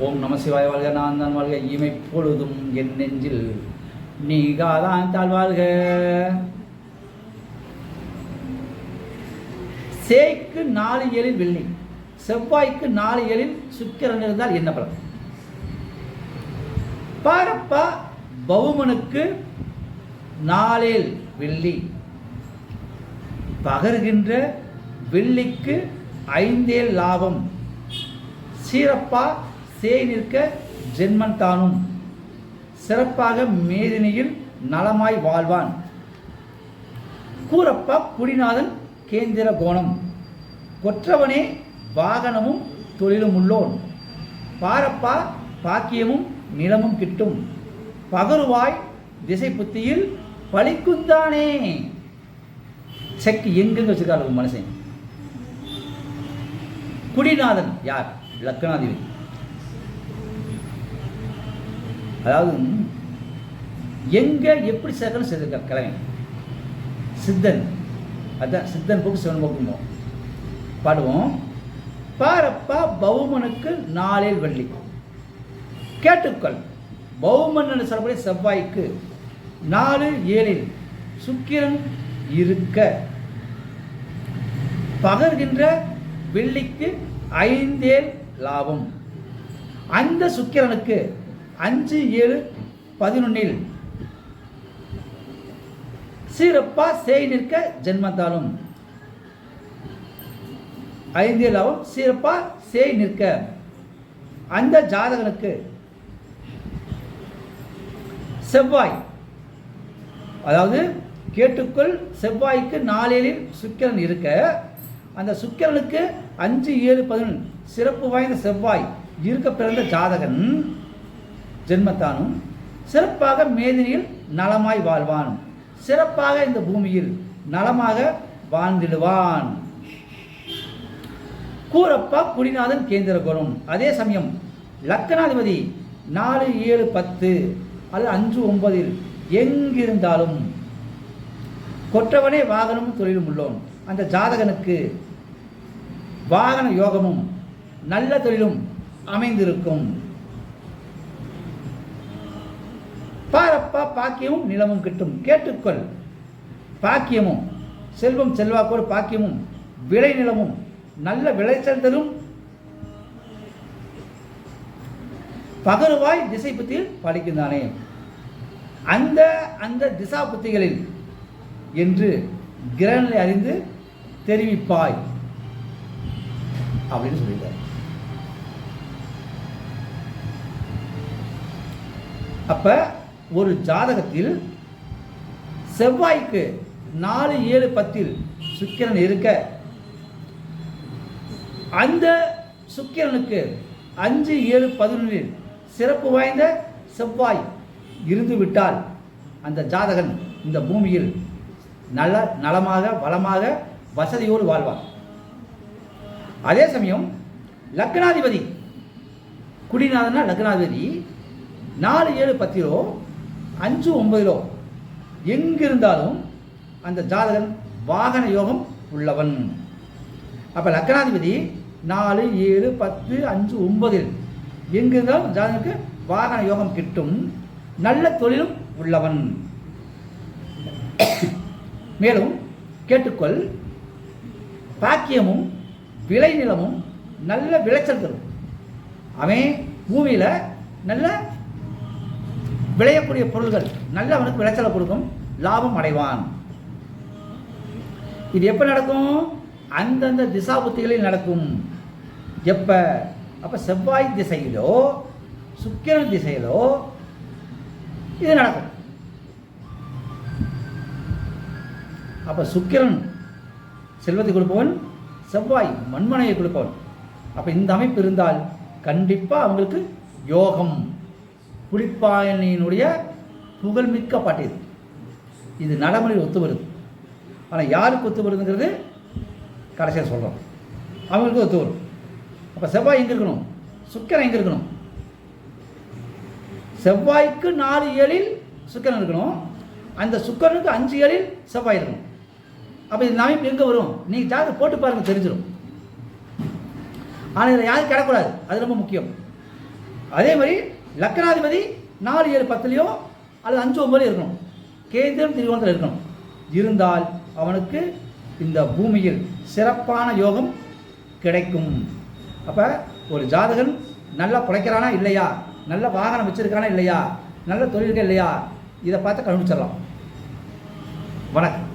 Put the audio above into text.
ஓம் நம சிவாய வாழ்க நான் தான் வாழ்க இமை பொழுதும் என் நெஞ்சில். நீகாதான் தாழ் வாழ்க. சேய்க்கு நாலு ஏழில் வெள்ளி செவ்வாய்க்கு நாலு ஏழில் சுக்கிரன் இருந்தால் என்ன பலன்? பாரப்பா பௌமனுக்கு நாளில் வெள்ளி. பகர்கின்ற வெள்ளிக்கு ஐந்தேல் லாபம். சீரப்பா சேய் நிற்க ஜென்மன் தானும். சிறப்பாக மேதினியில் நலமாய் வாழ்வான். கூறப்பா குடிநாதன் கேந்திர கோணம். கொற்றவனே வாகனமும் தொழிலும் உள்ளோன். பாரப்பா பாக்கியமும் நிலமும் கிட்டும். பகருவாய் திசை புத்தியில் பழிக்குந்தானே செக் எங்கெங்க வச்சிருக்காரு உங்க மனுஷன்? குடிநாதன் யார்? லக்னாதிபதி. அதாவது எங்கே எப்படி சேர்க்கணும் சேர்த்துருக்கார் கிழமை? சித்தன். அதான் சித்தன் போக்கு சிவன் போக்குமோ? பாடுவோம். பாரப்பா பௌமனுக்கு நாளில் வெள்ளி. கேட்டுக்கொள். பௌமன் என்று சொல்லக்கூடிய செவ்வாய்க்கு நாலு ஏழில் சுக்கிரன் இருக்க. பகர்கின்ற வெள்ளிக்கு ஐந்தேல் லாபம். அந்த சுக்கிரனுக்கு அஞ்சு ஏழு பதினொன்னில் சீரப்பா சேய் நிற்க ஜென்மத்தாலும் ஐந்தே லாபம் சீரப்பா சேய் நிற்க. அந்த ஜாதகனுக்கு செவ்வாய் அதாவது கேட்டுக்குள் செவ்வாய்க்கு நாளேலில் சுக்கிரன் இருக்க அந்த சுக்கிரனுக்கு அஞ்சு ஏழு பதினொன்று சிறப்பு வாய்ந்த செவ்வாய் இருக்க பிறந்த ஜாதகன் ஜென்மத்தானும் சிறப்பாக மேதினியில் நலமாய் வாழ்வான். சிறப்பாக இந்த பூமியில் நலமாக வாழ்ந்திடுவான். கூரப்பா குடிநாதன் கேந்திர குணம் அதே சமயம் லக்கணாதிபதி நாலு ஏழு பத்து அல்லது அஞ்சு ஒன்பதில் எங்கிருந்தாலும் கொற்றவனே வாகனமும் தொழிலும் உள்ளோம் அந்த ஜாதகனுக்கு வாகன யோகமும் நல்ல தொழிலும் அமைந்திருக்கும். பாரப்பா பாக்கியமும் நிலமும் கிட்டும். கேட்டுக்கொள். பாக்கியமும் செல்வம் செல்வாக்கோடு பாக்கியமும் விளை நிலமும் நல்ல விளைச்சல் தரும். பகருவாய் திசை புத்தியில் படிக்கின்றானே அந்த அந்த திசா புத்திகளில் என்று கிரகங்களை அறிந்து தெரிவிப்பாய். அப்படின்னு சொல்லிட்டார் அப்ப ஒரு ஜாதகத்தில் செவ்வாய்க்கு நாலு ஏழு பத்தில் சுக்கிரன் இருக்க அந்த சுக்கிரனுக்கு அஞ்சு ஏழு பதினொன்றில் சிறப்பு வாய்ந்த செவ்வாய் இருந்துவிட்டால் அந்த ஜாதகன் இந்த பூமியில் நல்ல நலமாக வளமாக வசதியோடு வாழ்வார். அதே சமயம் லக்னாதிபதி குடிநாதனா லக்னாதிபதி நாலு ஏழு பத்திலோ அஞ்சு ஒன்பதிலோ எங்கிருந்தாலும் அந்த ஜாதகன் வாகன யோகம் உள்ளவன். அப்போ லக்னாதிபதி நாலு ஏழு பத்து அஞ்சு ஒன்பதில் எங்கிருந்தாலும் ஜாதகனுக்கு வாகன யோகம் கிட்டும் நல்ல தொழிலும் உள்ளவன். மேலும் கேட்டுக்கொள் பாக்கியமும் விளைநிலமும் நல்ல விளைச்சல் தரும். அவன் பூமியில் நல்ல விளையக்கூடிய பொருள்கள் நல்லவனுக்கு விளைச்சலை கொடுக்கும் லாபம் அடைவான். இது எப்போ நடக்கும்? அந்தந்த திசா புத்திகளில் நடக்கும். எப்போ? அப்போ செவ்வாய் திசையிலோ சுக்கிரன் திசையிலோ இது நடக்கும். அப்போ சுக்கிரன் செல்வத்தை கொடுப்பவன் செவ்வாய் மண்மனையை கொடுப்பவன். அப்போ இந்த அமைப்பு இருந்தால் கண்டிப்பாக அவங்களுக்கு யோகம். புலிப்பாயனினுடைய புகழ்மிக்க பாட்டு இது. இது நடைமுறையில் ஒத்து வருது. ஆனால் யாருக்கு ஒத்து வருதுங்கிறது கடைசியாக சொல்கிறோம் அவங்களுக்கு ஒத்து வரும். அப்போ செவ்வாய் எங்கே இருக்கணும்? சுக்கரன் எங்கே இருக்கணும்? செவ்வாய்க்கு நாலு ஏழில் சுக்கரன் இருக்கணும். அந்த சுக்கரனுக்கு அஞ்சு ஏழில் செவ்வாய் இருக்கணும். அப்போ இந்த அமைப்பு எங்கே வரும்? நீங்கள் ஜாதகம் போட்டு பாருங்கள் தெரிஞ்சிடும் ஆனால் இதில் யாரும் கிடக்கூடாது அது ரொம்ப முக்கியம். அதே மாதிரி லக்கணாதிபதி நாலு ஏழு பத்துலேயோ அல்லது அஞ்சு ஒம்பதுலையோ இருக்கணும். கேந்திரம் திரிகோணத்தில் இருக்கணும். இருந்தால் அவனுக்கு இந்த பூமியில் சிறப்பான யோகம் கிடைக்கும். அப்போ ஒரு ஜாதகன் நல்லா பிழைக்கிறானா இல்லையா? நல்ல வாகனம் வச்சுருக்கானா இல்லையா? நல்ல தொழில்கள் இல்லையா? இதை பார்த்து கண்டுபிடிச்சிடலாம். வணக்கம்.